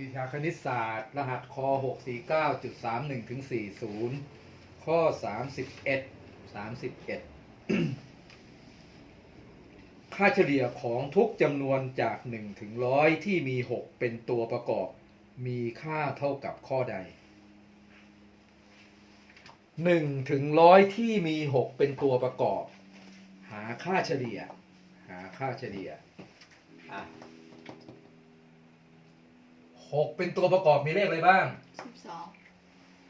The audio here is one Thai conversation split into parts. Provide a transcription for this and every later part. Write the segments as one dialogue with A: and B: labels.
A: วิชาคณิตศาสตร์ รหัสค649.31ถึง40 ข้อ 31 31 ค่าเฉลี่ยของทุกจำนวนจาก 1 ถึง100ที่มี 6 เป็นตัวประกอบ มีค่าเท่ากับข้อใด 1 ถึง100ที่มี 6 เป็นตัวประกอบ หาค่าเฉลี่ย หาค่าเฉลี่ยอะ หกเป็นตัวประกอบมีเลขอะไรบ้าง
B: สิบสอง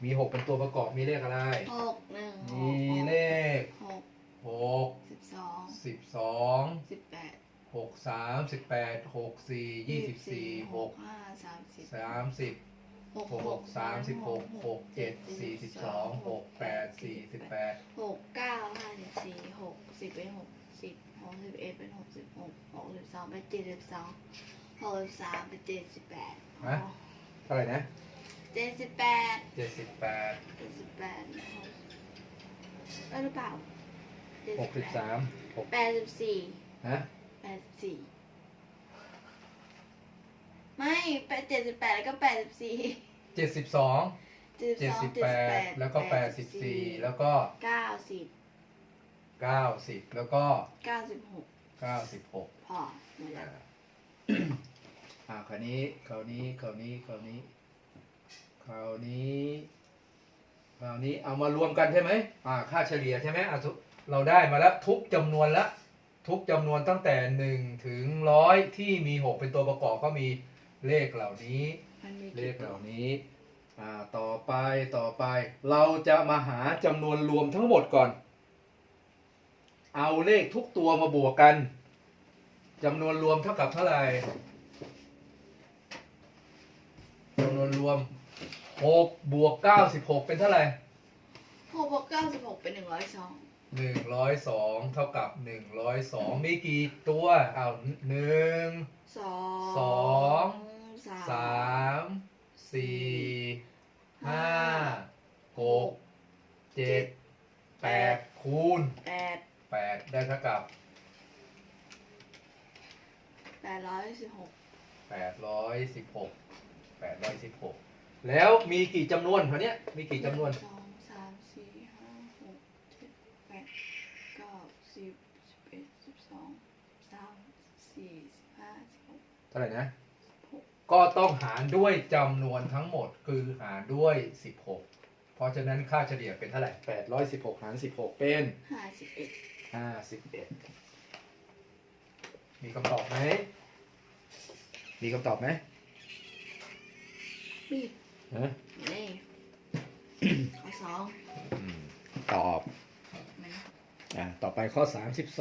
A: มีหกเป็นตัวประกอบมีเลขอะไร
B: หกหนึ่งห
A: มี
B: ก
A: เลข
B: หก
A: หก
B: สิบสอง
A: สิบสอง
B: สิบแปด
A: หกสามสิบแปดหกสี่ยี่สิบสี่หก
B: ห้าสามสิบ
A: สามสิบหกสามสิบหกหกเจ็ดสี่สิบสองหกแปดสี่สิบแปด
B: หกเก้าห้าสิบสี่หกสิบเป็นหกสิบหกสิบเอ็ดเป็นหกสิบหกหกสิบสองเป็นเจ็ดสิบสองหกสิบสามเป็นเจ็ดสิบแปด
A: เท่าไหร่นะ
B: เจ็ดสิบแปด
A: เจ็ดสิบแปด
B: เจ็ดสิบแปดเออหรือเปล่า
A: หกสิบสามหก
B: แปดสิบสี่
A: ฮะ
B: แปดสิบสี่ไม่แปดเจ็ดสิบแปดแล้วก็แปดสิบสี่
A: เจ็ดสิบสอง
B: เจ็ด
A: เจ็ด
B: สอง
A: สิบ
B: เจ็ด
A: แป
B: สิบแป
A: ด
B: ด
A: แล้วก็แปดสิบสี่แล้วก็
B: เก้าสิบ
A: เก้าสิบแล้วก็
B: เก้าสิบหก
A: เก้าสิบหก
B: พอหมด
A: อ่า
B: แล้ว
A: อ่าคราวนี้คราวนี้คราวนี้คราวนี้คราวนี้คราวนี้เอามารวมกันใช่ไหมอ่าค่าเฉลี่ยใช่ไหมอะทุกเราได้มาแล้วทุกจำนวนละทุกจำนวนตั้งแต่หนึ่งถึงร้อยที่มีหกเป็นตัวประกอบก็มีเลขเหล่านี้
B: มันมี
A: เล
B: กี่
A: ข
B: ตั
A: เห
B: ว
A: ล่านี้อ่าต่อไปต่อไป เราจะมาหาจำนวนรวมทั้งหมดก่อน เอาเลขทุกตัวมาบวกกันจำนวนรวมเท่ากับเท่าไหร่ จำนวนรวม6บวก96เป็นเท่าไหร่
B: หกบวกเก้าสิบหกเป็นหนึ่งร้อยสอง
A: 102เท่ากับ102มีกี่ตัวอ้าวหนึ่ง
B: สอง
A: สอง
B: สาม
A: สามสี่ห้าหกเจ็ดแปดคูณ
B: แปด
A: แปดได้เท่ากับ
B: แปดร้อยสิบหก
A: แปดร้อยสิบหก แปดร้อยสิบหกแล้วมีกี่จำนวนคราวเนี้ยมีกี่จำนวน
B: สองสามสี่ห้าหกเจ็ดแปดเก้าสิบสิบเอ็ดสิบสองสิบสามสิบสี่สิบห้าสิบหก
A: เท่าไหร่นะก็ต้องหารด้วยจำนวนทั้งหมดคือหารด้วย 16 เพราะฉะนั้นค่าเฉลี่ยเป็นเท่าไหร่ 816 หาร 16 เป็น
B: ห้าสิบเอ็ด
A: 51 มีคำตอบไหม มีคำตอบไหม
B: มี
A: ฮะ
B: นี่ข้อสอง
A: อืมตอบ
B: มัน
A: อะต่อไปข้อ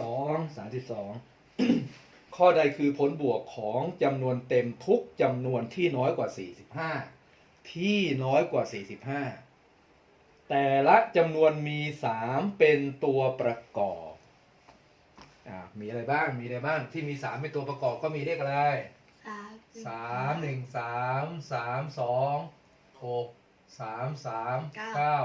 A: 32 32 ข้อใดคือผลบวกของจำนวนเต็มทุกจำนวนที่น้อยกว่า 45 ที่น้อยกว่า 45 แต่ละจำนวนมี 3 เป็นตัวประกอบอะมีอะไรบ้างมีอะไรบ้างที่มี 3 เป็นตัวประกอบก็มีเลขอะไร
B: สาม
A: สามหนึ่งสามสามสองหกสามสามเก้า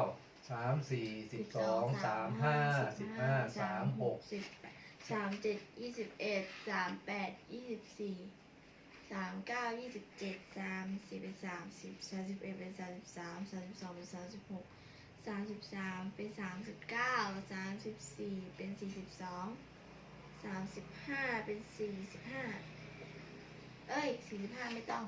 A: สามสี่สิบสองสามห้าสิบห้าสามหก
B: สิบแปดสามเจ็ดยี่สิบเอ็ดสามแปดยี่สิบสี่สามเก้ายี่สิบเจ็ดสามสิบเป็นสามสิบสามสิบเอ็ดเป็นสามสิบสามสามสิบสองเป็นสามสิบหกสามสิบสามเป็นสามสิบเก้าสามสิบสี่เป็นสี่สิบสองสามสิบห้าเป็นสี่สิบห้า เอ้ยสี่สิบห้าไม่ต้อง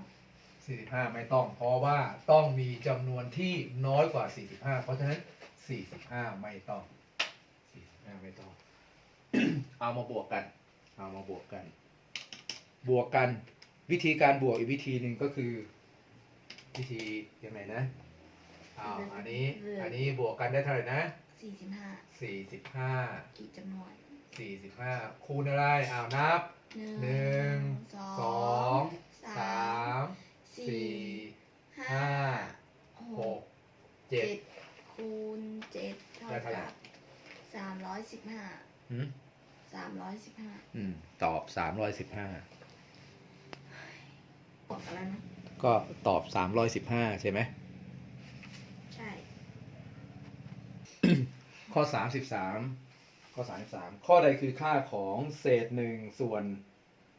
A: สี่สิบห้าไม่ต้อง เพราะว่าต้องมีจำนวนที่น้อยกว่าสี่สิบห้าเพราะฉะนั้นสี่สิบห้าไม่ต้องสี่สิบห้าไม่ต้อง เอามาบวกกัน เอามาบวกกัน บวกกัน วิธีการบวกอีกวิธีหนึ่งก็คือ วิธียังไงนะอ้าวอันนี้ อันนี้บวกกันได้เท่าไหร่นะ
B: สี่สิบห้า
A: สี่สิบห้า
B: กี่จำนวน
A: สี่สิบห้าคูณอะไรอ้าวนับ
B: หนึ่ง
A: หนึ่ง
B: ส
A: ส
B: อ
A: องง
B: สา
A: สามม
B: สี่
A: สี่
B: ห้า
A: ห้า
B: ห
A: ห
B: ก
A: กเจ็ด
B: คูณเจ็ดเท่า
A: ได้เท่าไหร่
B: กับสามร้อยสิบห้า
A: หืม
B: สามร้อยสิบห้า
A: อืม ตอบสามร้อยสิบห้า
B: บอกอะไรนะ
A: ก็ตอบสามร้อยสิบห้าใช่ไหม
B: ใช่
A: ข้อสามสิบสาม ข้อสามสิบสามข้อใดคือค่าของเศษหนึ่งส่วน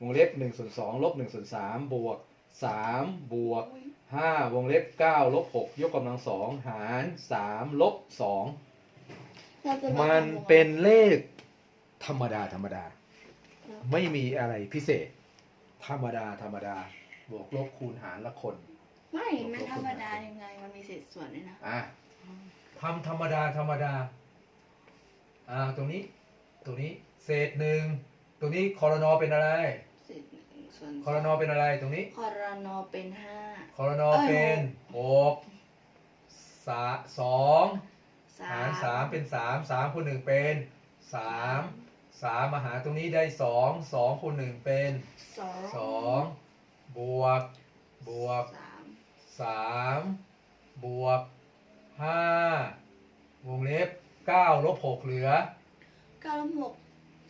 A: วงเล็บหนึ่งส่วนสองลบหนึ่งส่วนสามบวกสามบวก
B: อุ๊ย
A: ห้าวงเล็บเก้าลบหกยกกำลังสองหารสามลบสอง
B: เราจะา
A: มัน
B: ทำวง
A: เป็นเลขธรรมดาธรรมดา
B: แล้ว
A: ไม่มีอะไรพิเศษ ธรรมดาธรรมดา บวกลบคูณหารละคน
B: ไม่ มันธรรมดายังไง มันมีเศษส่วนด้วยนะ
A: อะทำธรรมดาธรรมดา อ่าตรงนี้ ตรงนี้เศษหนึ่งตรงนี้คอรนอเป็นอะไร
B: เศษหนึ่งส่วน
A: คอรนอเป็นอะไรตรงนี้
B: คอรนอเป็นห้า
A: คอรนอ
B: เอ้ย
A: เป็นหกสาสอง
B: สา
A: หารสามเป็นสามสามคูณหนึ่งเป็นสามสามมาหารตรงนี้ได้สองสองคูณหนึ่งเป็น
B: สอง
A: สองบวกบวก
B: สาม
A: สามบวกห้าวงเล็บ เก้าลบหกเหลือ
B: เก้าลบหก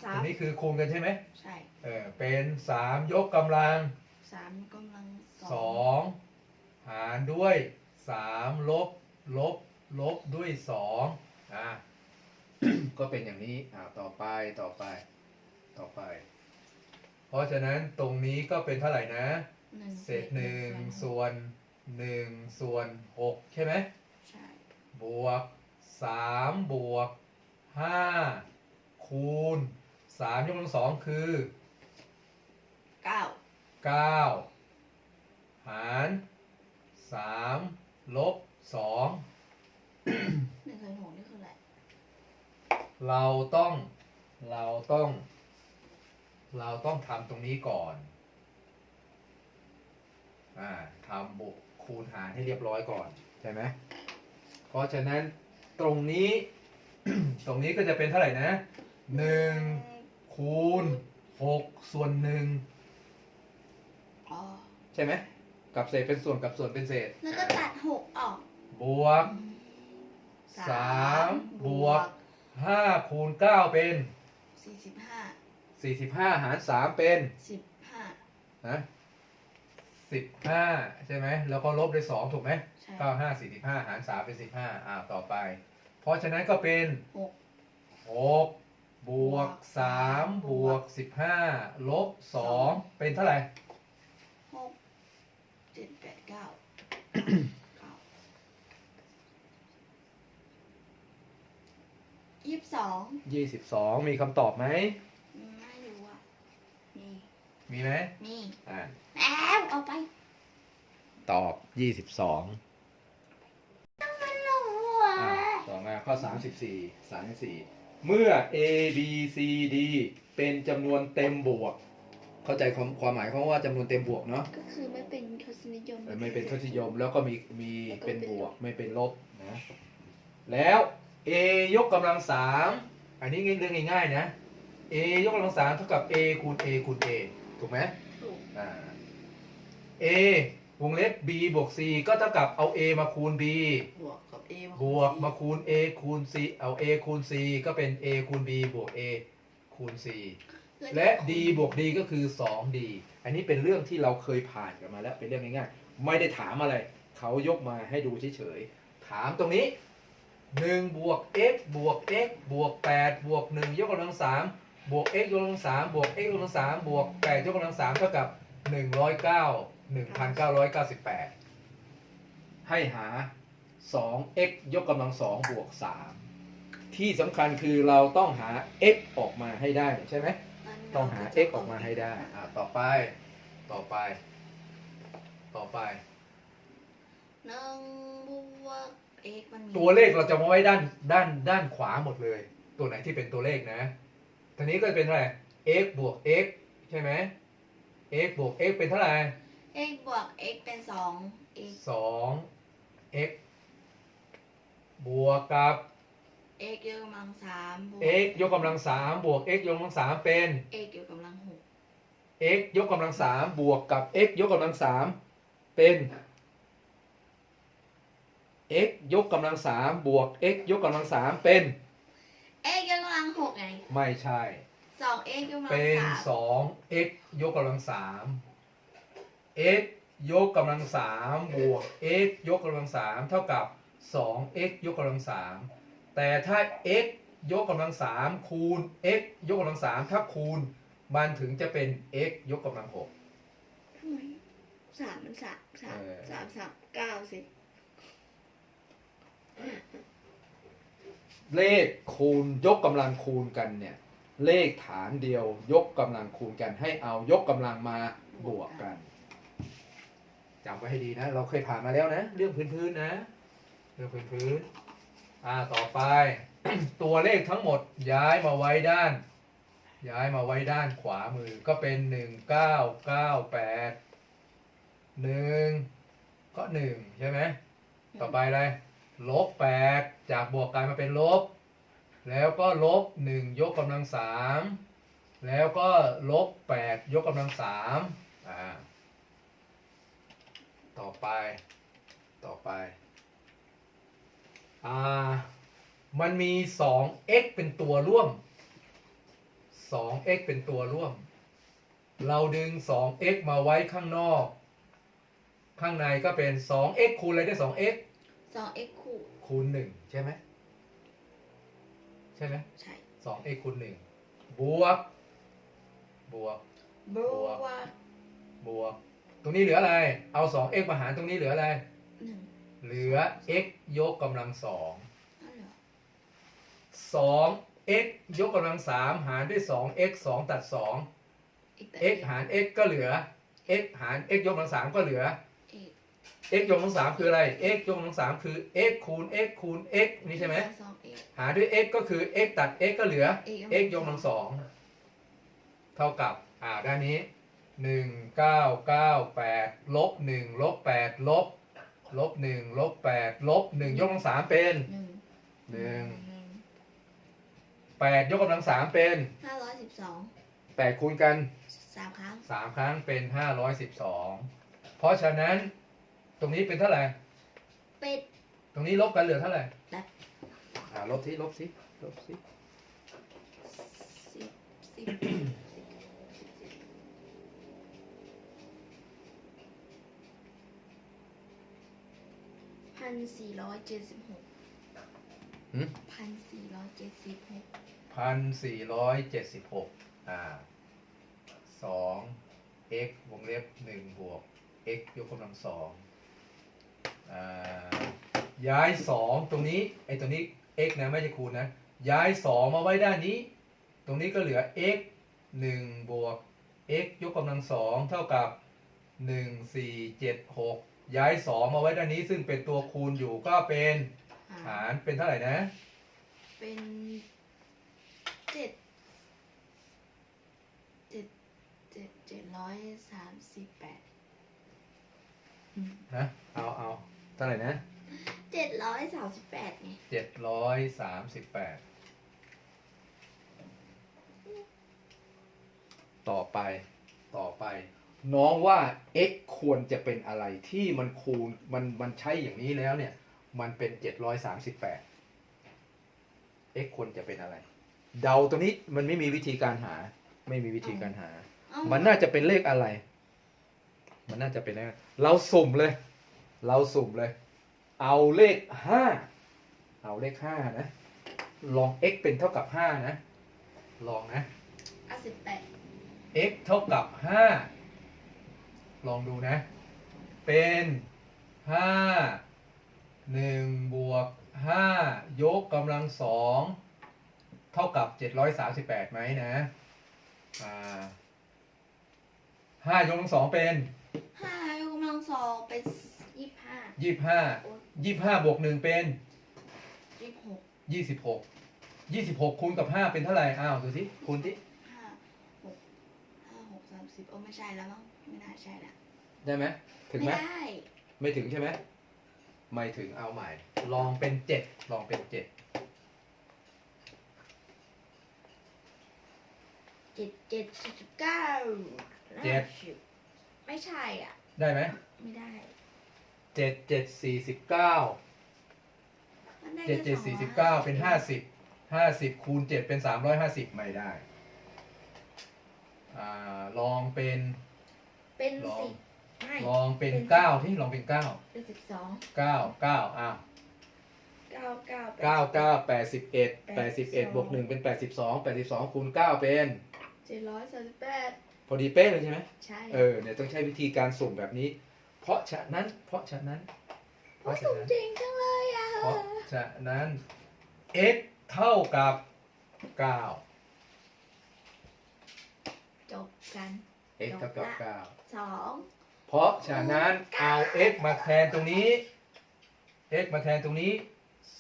B: สา
A: ตร
B: ม
A: งนี้คือคูณกันใช่ไหม
B: ใช่
A: เออเป็นสามยกกำลัง
B: สามกำลังส
A: ส
B: อ
A: องงหารด้วยสามลบลบลบด้วยสองอะก็เป็นอย่างนี้อ่าต่อไปต่อไป ต่อไป เพราะฉะนั้นตรงนี้ก็เป็นเท่าไหร่นะ
B: หนึ่ง
A: เศษหนึ่งส่วนหนึ่งส่วนหกใช่ไหม
B: ใช่
A: บวก สามบวกห้าคูณสามยกกำลังสองคือ
B: เก้า
A: เก้าหารสามลบสอง
B: หนึ่งส่วนหกนี่คืออะไร
A: เราต้องเราต้อง เราต้องทำตรงนี้ก่อนอ่าทำบุกคูณหารให้เรียบร้อยก่อน ใช่ไหมเพราะฉะนั้น ตรงนี้ ตรงนี้ก็จะเป็นเท่าไหร่นะหนึ่งคูณหกส่วนหนึ่ง
B: อ๋อ
A: ใช่ไหมกับเศษเป็นส่วนกับส่วนเป็นเศษ
B: แล้วก็ตัดหกออก
A: บวกสามบวกห้าคูณเก้าเป็น
B: สี่สิบห้า
A: สี่สิบห้าหารสามเป็น
B: สิบห้า
A: นะ สิบห้าใช่ไหมแล้วก็ลบด้วยสองถูกไหม
B: ใช่
A: เก้าห้าสี่สิบห้าหารสามเป็นสิบห้าอ่าต่อไป เพราะฉะนั้นก็เป็น
B: หก
A: หกบวกสามบวกสิบห้าลบสองเป็นเท่าไหร่
B: หกเจ็ดแปดเก้าเก้ายี่สิบสอง
A: ยี่สิบสองมีคำตอบไหม
B: ไม่รู้อะมี
A: มีไหม
B: มี
A: อ่า
B: แอบเอาไป
A: ตอบยี่สิบสอง
B: มันรู้อะ
A: อะต่อมาข้อ34 34เมื่อ a b c d เป็นจำนวนเต็มบวก เข้าใจความความหมายของว่าจำนวนเต็มบวกเนาะ
B: ก็คือไม่เป็นทศนิยม
A: เออไม่เป็นทศนิยมแล้วก็มีมี
B: แล้วก็
A: เป็น
B: เป็น
A: บวก
B: ลบ
A: ไม่เป็นลบนะแล้ว a ยกกำลังสามอันนี้เรื่องง่ายๆนะ a ยกกำลังสามเท่ากับ a คูณ a คูณ a ถูกไหม
B: ถูก
A: อ่า a วงเล็บ b บวก c ก็เท่ากับเอา a มาคูณ b
B: บวกกับ a
A: บวกมาคูณ a คูณ c เอา a คูณ c ก็เป็น a คูณ b บวก a คูณ c และ d บวก d ก็คือ 2d อันนี้เป็นเรื่องที่เราเคยผ่านกันมาแล้วเป็นเรื่องง่ายๆ ไม่ได้ถามอะไร เขายกมาให้ดูเฉยๆ ถามตรงนี้ 1 บวก x บวก x บวก 8 บวก 1 ยกกำลัง3 บวก x ยกกำลัง3บวก x ยกกำลัง3บวก8ยกกำลัง3เท่ากับ109 1998ให้หา 2x ยกกำลัง2บวก3ที่สำคัญคือเราต้องหา x ออกมาให้ได้ใช่ไหมต้องหา x ออกมาให้ได้อ่าต่อไป ต่อไป ต่อไป
B: หนึ่งบวก x มันมี
A: ตัวเลขเราจะมาไว้ด้านด้านด้านขวาหมดเลย ตัวไหนที่เป็นตัวเลขนะ ทีนี้ก็จะเป็นเท่าไหร่ x บวก x ใช่ไหม x บวก x เป็นเท่าไหร่
B: x บวก x เป็นสอง x
A: สอง x บวกกับ
B: x ยกกำลังสามบวก
A: x ยกกำลังสามบวก x ยกกำลังสามเป็น
B: x ยกกำลังหก
A: x ยกกำลังสามบวกกับ x ยกกำลังสามเป็น x ยกกำลังสามบวก x ยกกำลังสามเป็น
B: x ยกกำลังหกไง
A: ไม่ใช่
B: สอง x ยกกำลัง
A: เป็น
B: สาม
A: สอง x ยกกำลังสาม x ยกกำลังสามบวก x ยกกำลังสามเท่ากับสอง x ยกกำลังสามแต่ถ้า x ยกกำลังสามคูณ x ยกกำลังสามถ้าคูณ มันถึงจะเป็น x ยกกำลังหก
B: ทำไมสามมันสามสาม
A: เออ
B: สามสามเก้าสิ
A: เลขคูณยกกำลังคูณกันเนี่ยเลขฐานเดียวยกกำลังคูณกันให้เอายกกำลังมาบวกกันจำไว้ให้ดีนะ เราเคยผ่านมาแล้วนะ เรื่องพื้นๆนะ เรื่องพื้นๆอ่าต่อไป ตัวเลขทั้งหมดย้ายมาไว้ด้าน ย้ายมาไว้ด้านขวามือก็เป็นหนึ่งเก้าเก้าแปดหนึ่งก็หนึ่งใช่ไหมต่อไปอะไร ลบแปดจากบวกกลายมาเป็นลบ แล้วก็ลบหนึ่งยกกำลังสามแล้วก็ลบแปดยกกำลังสามอ่าต่อไปต่อไปอ่ามันมีสอง x เป็นตัวร่วมสอง x เป็นตัวร่วม เราดึงสอง x มาไว้ข้างนอก ข้างในก็เป็นสอง x คูณอะไรได้ สอง x
B: สอง x คูณ
A: คูณหนึ่งใช่ไหมใช่ไหม
B: ใช่
A: สอง x คูณหนึ่งบวก บวก
B: บวก
A: บวก ตรงนี้เหลืออะไร เอาสอง x มาหารตรงนี้เหลืออะไร
B: หนึ่ง
A: เหลือ x ยกกำลังสอง
B: อ้าวเหรอ
A: สอง x ยกกำลังสามหารด้วยสอง x สองตัดสอง
B: อีกแต่
A: x หาร x ก็เหลือ x หาร x ยกกำลังสามก็เหลือ
B: อีก
A: x ยกกำลังสามคืออะไร x ยกกำลังสามคือ x คูณ x คูณ x นี่ใช่ไหม
B: สอง x
A: หารด้วย x ก็คือ x ตัด x ก็เหลือ
B: x
A: x ยกกำลังสองเท่ากับอ่าด้านนี้หนึ่งเก้าเก้าแปดลบหนึ่งลบแปดลบลบหนึ่งลบแปดลบหนึ่งยกกำลังสามเป็น
B: หนึ่ง
A: หนึ่งแปดยกกำลังสามเป็น
B: ห้าร้อยสิบสอง
A: แปดคูณกัน
B: สามครั้ง
A: สามครั้งเป็นห้าร้อยสิบสองเพราะฉะนั้นต รงนี้เป็นเท่าไหร่
B: เป็ด
A: ตรงนี้ลบกันเหลือเท่าไหร่
B: ได้
A: อ่าลบสิลบสิลบสิ
B: สิบสิบพันสี่ร้อยเจ็ดสิบหกพันสี่ร้อยเจ็ดสิบหก
A: พันสี่ร้อยเจ็ดสิบหกอ่าสอง x วงเล็บหนึ่งบวก x ยกกำลังสองอ่า ย้ายสองตรงนี้ไอ้ตรงนี้ x นะไม่ใช่คูณนะ ย้ายสองมาไว้ด้านนี้ ตรงนี้ก็เหลือ x หนึ่งบวก x ยกกำลังสองเท่ากับหนึ่งสี่เจ็ดหกย้ายสองมาไว้ด้านนี้ ซึ่งเป็นตัวคูณอยู่ก็เป็น
B: อ่า
A: หารเป็นเท่าไหร่นะ
B: เป็นเจ็ดเจ็ดเจ็ดเจ็ดร้อยสามสิบแปด
A: นะเอาเอา เท่าไหร่นะ
B: เจ็ดร้อยสามสิบแปดไง
A: เจ็ดร้อยสามสิบแปดต่อไปต่อไป น้องว่า x ควรจะเป็นอะไรที่มันคูณมันมันใช้อย่างนี้แล้วเนี่ย มันเป็นเจ็ดร้อยสามสิบแปด x ควรจะเป็นอะไร เดาตัวนี้มันไม่มีวิธีการหา ไม่มีวิธีการหา
B: เอ้า
A: มันน่าจะเป็นเลขอะไร มันน่าจะเป็นเลขเราสุ่มเลย เราสุ่มเลย เอาเลขห้าเอาเลขห้านะ ลอง x เป็นเท่ากับห้านะ ลองนะ
B: เอาสิบแปด
A: x เท่ากับห้าลองดูนะ เป็นห้าหนึ่งบวกห้ายกกำลังสองเท่ากับเจ็ดร้อยสามสิบแปดไหมนะอ่าห้ายกกำลังสองเป็น
B: ห้ายกกำลังสองเป็น ยี่สิบห้า
A: ยี่สิบห้า
B: โอ๊ย
A: ยี่สิบห้าบวกหนึ่งเป็น
B: ยี่สิบหก
A: ยี่สิบหกยี่สิบหกคูณกับห้าเป็นเท่าไหร่อ้าวดูสิคูณที่
B: ห้าหกห้าหกสามสิบโอ้ไม่ใช่แล้วมั้งไม่น่าใช่ละ
A: ได้ไหมถึง
B: ไม่
A: ไหม
B: ได้
A: ไม่ถึงใช่ไหมไม่ถึงเอาใหม่ ลองเป็นเจ็ดลองเป็นเจ็ด
B: เจ็ดเจ็ดสิบเก้าไม่ใช่อะ
A: ได้ไหม
B: ไม่ได้
A: เจ็ดเจ็ดสี่สิบเก้า
B: มันได้
A: เจ็ด
B: แค่
A: เจ็ดสี่สิบเก้าเป็นห้าสิบห้าสิบคูณเจ็ดเป็นสามร้อยห้าสิบไม่ได้อ่าลองเป็น
B: เป็น
A: ลอง
B: สิบไม่
A: ลองเป็นเก้าที่ลองเป็นเก้า
B: เป็นสิบสอง
A: เก้าเก้าอ้าว
B: เก้าเก้า
A: เก้าเก้าแปดสิบเอ็ดแปดสิบเอ็ดบวกหนึ่งเป็นแปดสิบสองแปดสิบสองคูณเก้าเป็น
B: เจ็ดร้อยสามสิบแปด
A: พอดีเป๊ะเลยใช่ไหม
B: ใช่
A: เออเนี่ยต้องใช้วิธีการสุ่มแบบนี้ เพราะฉะนั้น เพราะฉะนั้น เพ
B: โอ้
A: ราะ
B: ส
A: ฉะ
B: ม
A: นั้น
B: จริงจังเลยอะ
A: เพราะฉะนั้น x เท่ากับ 9
B: จบกัน
A: x เท่ากับ
B: สอง
A: 9เพราะฉะนั้นเอา x มาแทนตรงนี้ x มาแทนตรงนี้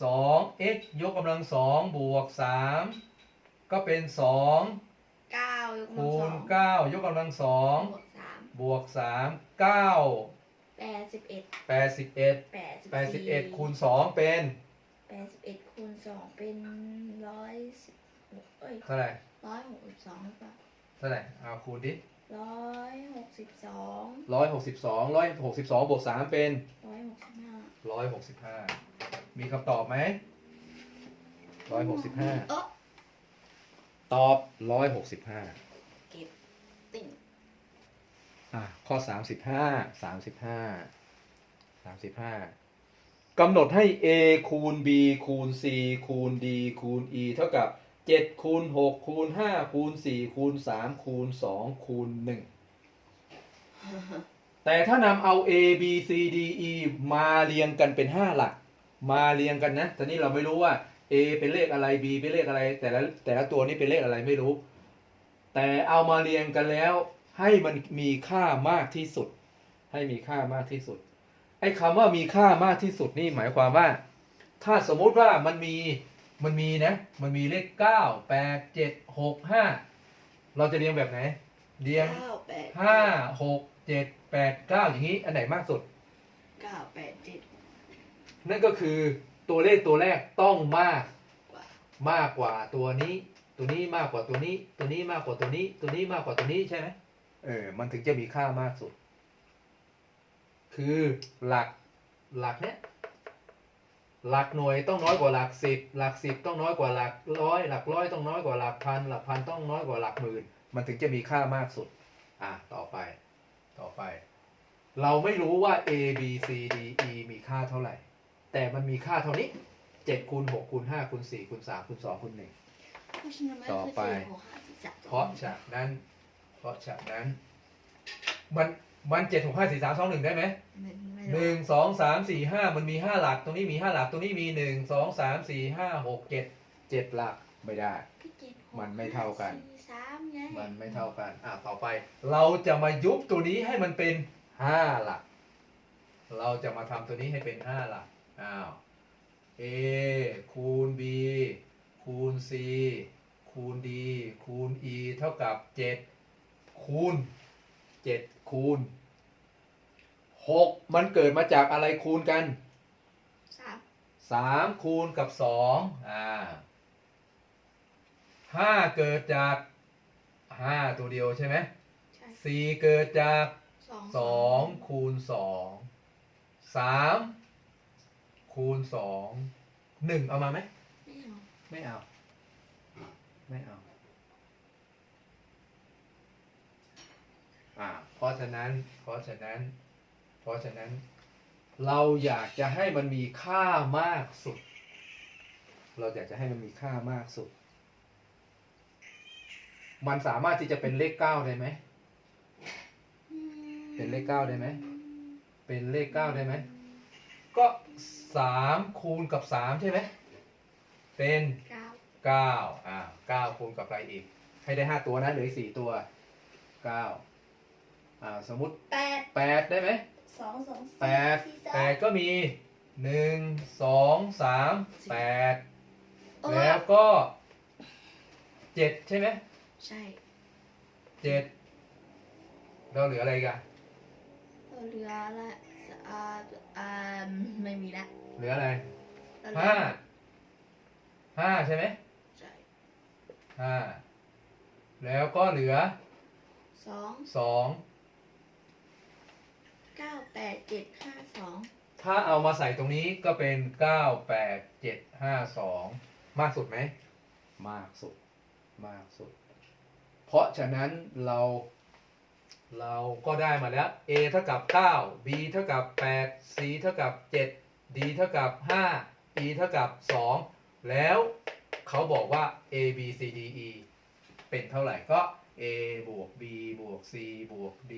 A: 2x ยกกำลังสองบวก 3 ก็เป็น 2
B: เก้ายกกำลัง
A: คู
B: สอ
A: ณ
B: ง
A: 9 ยกกำลังสอง
B: บวกสาม
A: บวก 3 9
B: แปดสิบเอ็ด
A: 81
B: แปดสิบสี่
A: 81คูณ2เป็น
B: แปดสิบเอ็ดคูณสองเป็นร้อยสิบหกเอ้ย
A: เท่าไหร่
B: ร้อยหกสิบสองหรือเปล่า
A: เท่าไหร่เอาคูณดิ
B: ร้อยหกสิบสอง
A: ร้อยหกสิบสองร้อยหกสิบสองบวกสามเป็น
B: ร้อยหกสิบห้า
A: ร้อยหกสิบห้ามีคำตอบไหมร้อยหกสิบห้า
B: เออ
A: ตอบร้อยหกสิบห้า
B: เก็บติ่ง
A: อะข้อสามสิบห้าสามสิบห้าสามสิบห้ากำหนดให้ a คูณ b คูณ c คูณ d คูณ e เท่ากับเจ็ดคูณหกคูณห้าคูณสี่คูณสามคูณสองคูณหนึ่งแต่ถ้านำเอา A B C D E มาเรียงกันเป็น5หลัก มาเรียงกันนะตอนนี้เราไม่รู้ว่า A เป็นเลขอะไร B เป็นเลขอะไร แต่ละแต่ละตัวนี้เป็นเลขอะไรไม่รู้ แต่เอามาเรียงกันแล้ว ให้มันมีค่ามากที่สุด ให้มีค่ามากที่สุด ไอ้คำว่ามีค่ามากที่สุดนี่หมายความว่า ถ้าสมมุติว่ามันมีมันมีนะ มันมีเลข9 8 7 6 5เราจะเรียงแบบไหน เรียง
B: เก้าแปด
A: ห้าหกเจ็ดแปดเก้าอย่างนี้ อันไหนมากสุด
B: เก้าแปดเจ็ด
A: นั่นก็คือตัวเลขตัวแรกต้องมาก
B: กว่ามา
A: กกว่าตัวนี้ ตัวนี้มากกว่าตัวนี้ ตัวนี้มากกว่าตัวนี้ ตัวนี้มากกว่าตัวนี้ใช่ไหม เออ มันถึงจะมีค่ามากสุด คือหลักหลักเนี้ยหลักหน่วยต้องน้อยกว่าหลักสิบหลักสิบต้องน้อยกว่าหลักร้อยหลักร้อยต้องน้อยกว่าหลักพันหลักพันต้องน้อยกว่าหลักหมื่นมันถึงจะมีค่ามากสุด อะต่อไป ต่อไป เราไม่รู้ว่า a b c d e มีค่าเท่าไหร่ แต่มันมีค่าเท่านี้7คูณ6คูณ5คูณ4คูณ3คูณ2คูณ1
B: เพราะฉะนั้นมัน
A: ต่อ
B: คือ
A: ไป
B: สี่หกห้าสี่สาม
A: เพราะฉะนั้นเพ ราะฉะนั้น มันมันเจ็ดหกห้าสี่สามสองหนึ่งได้ไหม
B: หนึ่งไม่
A: ห
B: รู้
A: นึ่งสองสามสี่ห้ามันมีห้าหลัก ตรงนี้มีห้าหลัก ตรงนี้มีหนึ่งสองสามสี่ห้าหกเจ็ดเจ็ดหลักไม่ได้
B: พี่เจ็ดหก
A: มันไม่เท่ากัน
B: ห้สี่สามไง
A: มันไม่เท่ากัน อะต่อไป เราจะมายุบตัวนี้ให้มันเป็นห้าหลัก เราจะมาทำตัวนี้ให้เป็นห้าหลัก อ้าว a คูณ b คูณ c คูณ d คูณ e เท่ากับเจ็ด คูณเจ็ดคูณหกมันเกิดมาจากอะไรคูณกัน
B: สาม
A: สามคูณกับสองอ่าห้าเกิดจากห้าตัวเดียวใช่ไหม
B: ใช่
A: สี่เกิดจาก
B: สอง
A: สองคูณสองสามคูณสองหนึ่งเอามาไหม
B: ไม่เอา
A: ไม่เอา ไม่เอา อ่า เพราะฉะนั้น เพราะฉะนั้น เพราะฉะนั้น เราอยากจะให้มันมีค่ามากสุด เราอยากจะให้มันมีค่ามากสุด มันสามารถที่จะเป็นเลขเก้าได้ไหม เป็นเลขเก้าได้ไหม เป็นเลขเก้าได้ไหม ก็สามคูณกับสามใช่ไหม เป็น
B: เก้า
A: เก้าอ่าเก้าคูณกับอะไรอีก ให้ได้ห้าตัวนะเหลืออีกสี่ตัวเก้า อ่าสมมุติ
B: แปด
A: แปดได้ไหม
B: สองสองสี่
A: แปด
B: สี่สาม
A: แปดก็มีหนึ่งสองสามแปด
B: เออ
A: แล้วก็เจ็ดใช่ไหม
B: ใช่
A: เจ็ดเราเหลืออะไรกัน
B: เราเหลือละอ่าอ่าไม่มีละ
A: เหลืออะไร
B: เรเหลือ
A: ห้าห้าใช่ไหม
B: ใช่
A: ห้าแล้วก็เหลือ
B: สอง
A: สอง
B: เก้าแปดเจ็ดห้าสอง
A: ถ้าเอามาใส่ตรงนี้ก็เป็นเก้าแปดเจ็ดห้าสองมากสุดไหม มากสุด มากสุด เพราะฉะนั้นเรา เราก็ได้มาแล้ว a เท่ากับ 9 b เท่ากับ 8 c เท่ากับ 7 d เท่ากับ 5 e เท่ากับ 2 แล้วเขาบอกว่า a b c d e เป็นเท่าไหร่ก็ a บวก b บวก c บวก d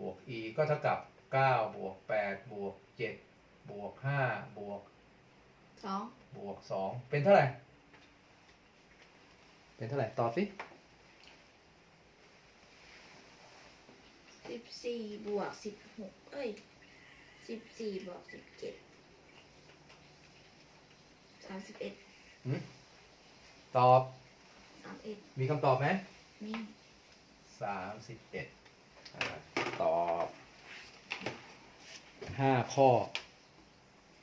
A: บวก e ก็เท่ากับ 9 บวก 8 บวก 7 บวก 5 บวก
B: สอง
A: บวก 2 เป็นเท่าไหร่ เป็นเท่าไหร่ ตอบสิ
B: สิบสี่บวกสิบหกเอ้ยสิบสี่บวกสิบเจ็ดสามสิบเอ็ด
A: ตอบ
B: สามเอ็ด
A: มีคำตอบไหม
B: นี่
A: สามสิบเอ็ด ตอบห้าข้อ